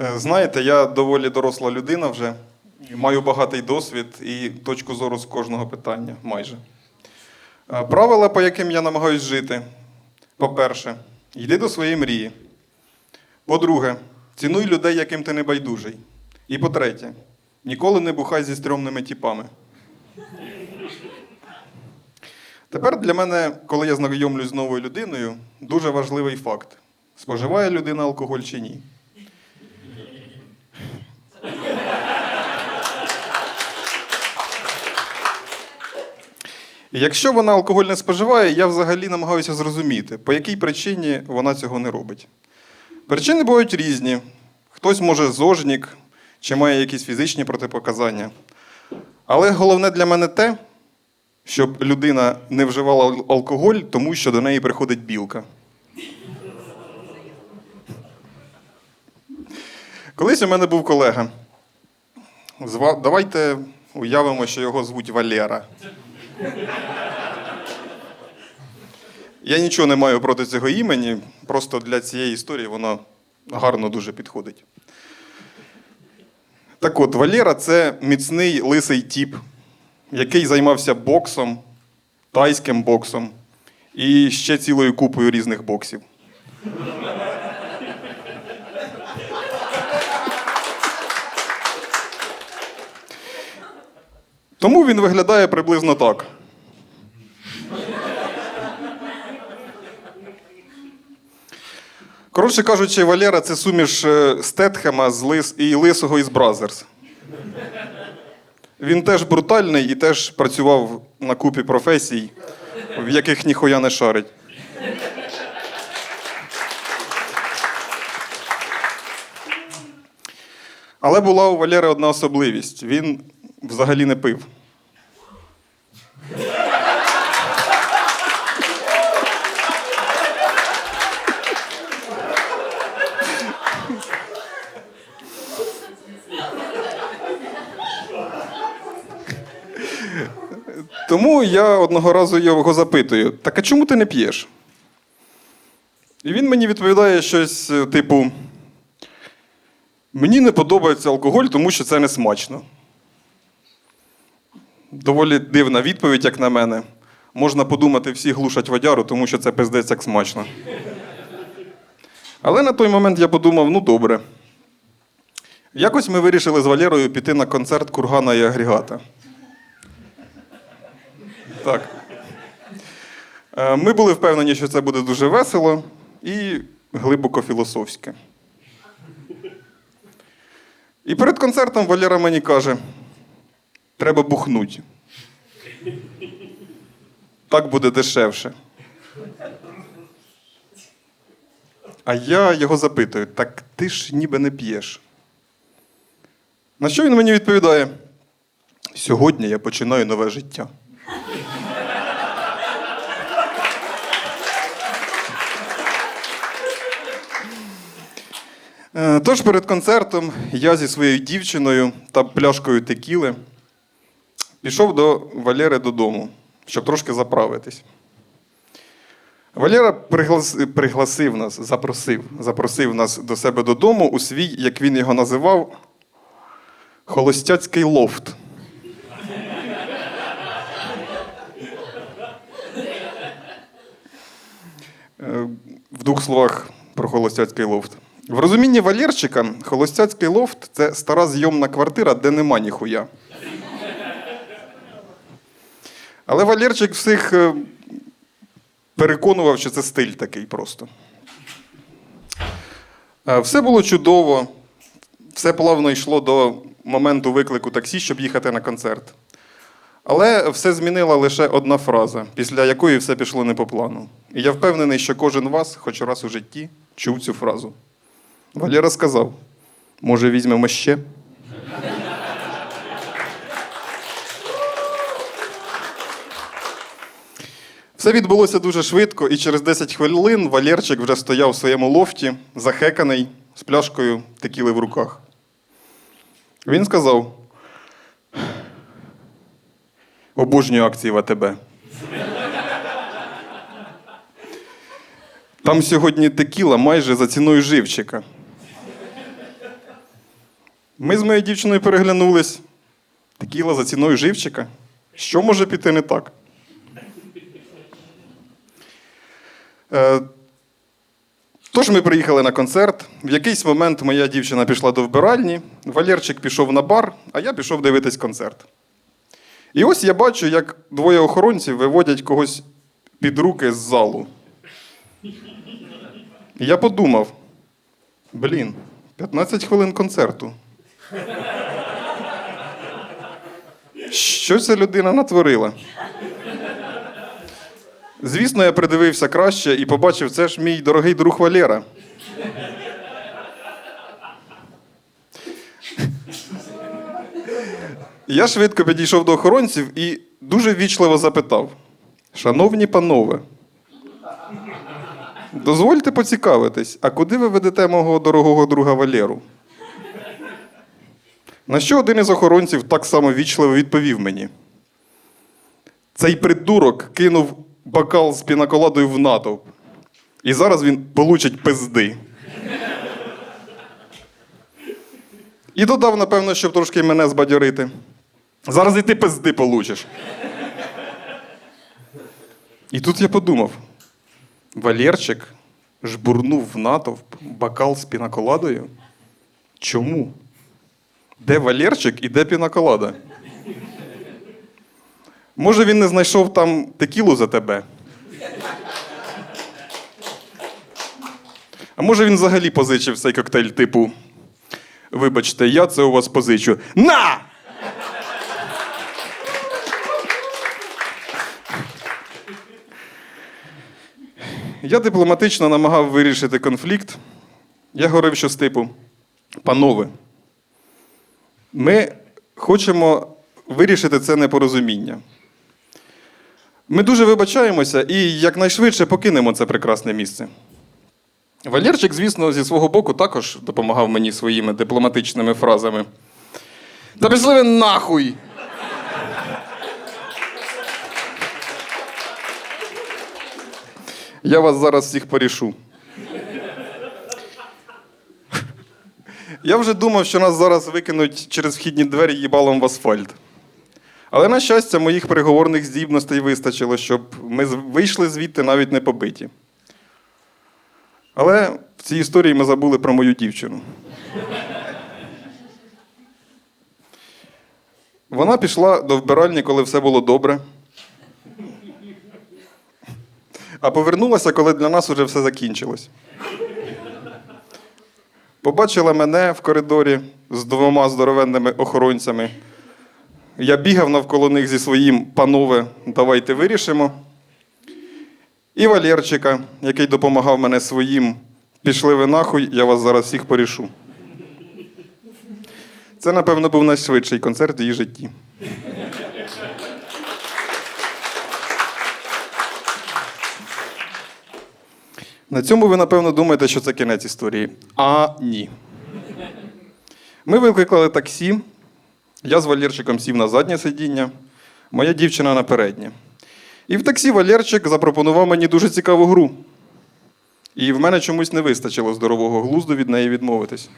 Е, Знаєте, я доволі доросла людина вже, маю багатий досвід і точку зору з кожного питання майже. Е, Правила, по яким я намагаюсь жити. По-перше, йди до своєї мрії. По-друге, цінуй людей, яким ти не байдужий. І по-третє, ніколи не бухай зі стрьомними тіпами. Тепер для мене, коли я знайомлюсь з новою людиною, дуже важливий факт: споживає людина алкоголь чи ні. Якщо вона алкоголь не споживає, я взагалі намагаюся зрозуміти, по якій причині вона цього не робить. Причини бувають різні. Хтось може зожнік чи має якісь фізичні протипоказання. Але головне для мене те, щоб людина не вживала алкоголь, тому що до неї приходить білка. Колись у мене був колега. Давайте уявимо, що його звуть Валера. Я нічого не маю проти цього імені, просто для цієї історії воно гарно дуже підходить. Так от, Валера це міцний лисий тіп, який займався боксом, тайським боксом і ще цілою купою різних боксів. Тому він виглядає приблизно так. Коротше кажучи, Валера це суміш е, Стетхема з лис і лисого із Бразерс. Він теж брутальний і теж працював на купі професій, в яких ніхуя не шарить. Але була у Валери одна особливість: він взагалі не пив. Тому я одного разу його запитую: так а чому ти не п'єш? І він мені відповідає щось е, типу: Мені не подобається алкоголь, тому що це не смачно. Доволі дивна відповідь, як на мене. Можна подумати, всі глушать водяру, тому що це пиздець як смачно. Але на той момент я подумав: ну добре. Якось ми вирішили з Валерою піти на концерт кургана і агрегата. Так. Е, Ми були впевнені, що це буде дуже весело і глибоко філософське. І перед концертом Валера мені каже: треба бухнуть. Так буде дешевше. А я його запитую: так ти ж ніби не п'єш. На що він мені відповідає? Сьогодні я починаю нове життя. Е, Тож перед концертом я зі своєю дівчиною та пляшкою текіли пішов до Валери додому, щоб трошки заправитись. Валера пригласив нас, запросив, запросив нас до себе додому у свій, як він його називав, холостяцький лофт. Е, В двох словах про холостяцький лофт. В розумінні Валерчика, холостяцький лофт це стара зйомна квартира, де нема ніхуя. Але Валерчик всіх е, переконував, що це стиль такий просто. Е, Все було чудово, все плавно йшло до моменту виклику таксі, щоб їхати на концерт. Але все змінила лише одна фраза, після якої все пішло не по плану. І я впевнений, що кожен вас, хоч раз у житті, чув цю фразу. Валера сказав: може, візьмемо ще? Все відбулося дуже швидко, і через 10 хвилин Валерчик вже стояв у своєму лофті, захеканий, з пляшкою текіли в руках. Він сказав: Обожнюю акції в АТБ. Там сьогодні текіла майже за ціною живчика. Ми з моєю дівчиною переглянулись. Текіла за ціною живчика. Що може піти не так? Тож ми приїхали на концерт. В якийсь момент моя дівчина пішла до вбиральні, Валерчик пішов на бар, а я пішов дивитись концерт. І ось я бачу, як двоє охоронців виводять когось під руки з залу. Я подумав: блін, 15 хвилин концерту. Що ця людина натворила? Звісно, я придивився краще і побачив, це ж мій дорогий друг Валера. Я швидко підійшов до охоронців і дуже ввічливо запитав: Шановні панове, дозвольте поцікавитись, а куди ви ведете мого дорогого друга Валеру? На що один із охоронців так само вічливо відповів мені. Цей придурок кинув бокал з пінаколадою в натовп. І зараз він получить пизди. І додав, напевно, щоб трошки мене збадьорити. Зараз і ти пизди получиш. І тут я подумав: Валєрчик жбурнув в натовп бокал з пінаколадою. Чому? Де Валєрчик і де пінаколада? Може, він не знайшов там текілу за тебе? А може він взагалі позичив цей коктейль типу. Вибачте, я це у вас позичу. На! Я дипломатично намагав вирішити конфлікт. Я говорив, що з типу, панове, ми хочемо вирішити це непорозуміння. Ми дуже вибачаємося і якнайшвидше покинемо це прекрасне місце. Валєрчик, звісно, зі свого боку також допомагав мені своїми дипломатичними фразами. Та пішли ви нахуй! Я вас зараз всіх порішу. Я вже думав, що нас зараз викинуть через вхідні двері їбалом в асфальт. Але, на щастя, моїх переговорних здібностей вистачило, щоб ми вийшли звідти навіть не побиті. Але в цій історії ми забули про мою дівчину. Вона пішла до вбиральні, коли все було добре. А повернулася, коли для нас уже все закінчилось. Побачила мене в коридорі з двома здоровенними охоронцями. Я бігав навколо них зі своїм панове, давайте вирішимо. І Валєрчика, який допомагав мене своїм, пішли ви нахуй, я вас зараз всіх порішу. Це, напевно, був найшвидший концерт в її житті. На цьому ви, напевно, думаєте, що це кінець історії. А ні. Ми викликали таксі. Я з Валірчиком сів на заднє сидіння, моя дівчина на переднє. І в таксі Валерчик запропонував мені дуже цікаву гру. І в мене чомусь не вистачило здорового глузду від неї відмовитись.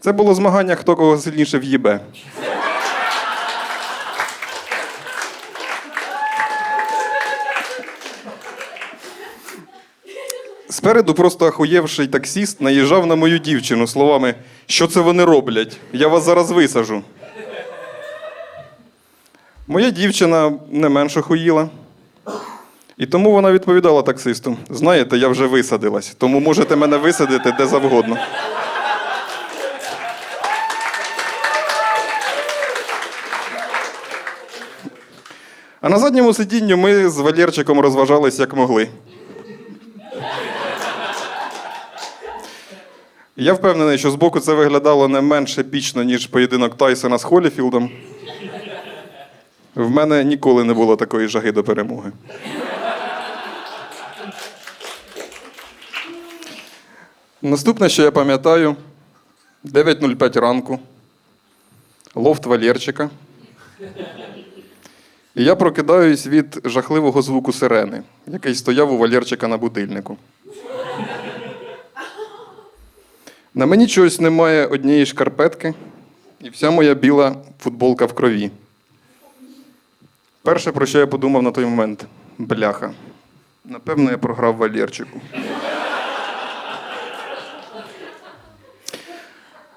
Це було змагання, хто кого сильніше в'їбе. Спереду просто ахуєвший таксіст наїжджав на мою дівчину словами: що це вони роблять? Я вас зараз висажу. Моя дівчина не менш охуїла. І тому вона відповідала таксисту: знаєте, я вже висадилась, тому можете мене висадити де завгодно. А на задньому сидінню ми з Валєрчиком розважались як могли. Я впевнений, що збоку це виглядало не менш епічно, ніж поєдинок Тайсона з Холіфілдом. В мене ніколи не було такої жаги до перемоги. Наступне, що я пам'ятаю, 9.05 ранку, лофт Валєрчика. І я прокидаюсь від жахливого звуку сирени, який стояв у Валєрчика на будильнику. На мені чогось немає однієї шкарпетки, і вся моя біла футболка в крові. Перше, про що я подумав на той момент бляха. Напевно, я програв Валєрчику.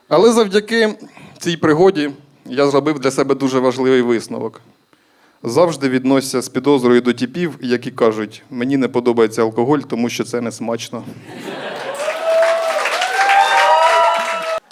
Але завдяки цій пригоді я зробив для себе дуже важливий висновок. Завжди відносся з підозрою до типів, які кажуть, мені не подобається алкоголь, тому що це не смачно.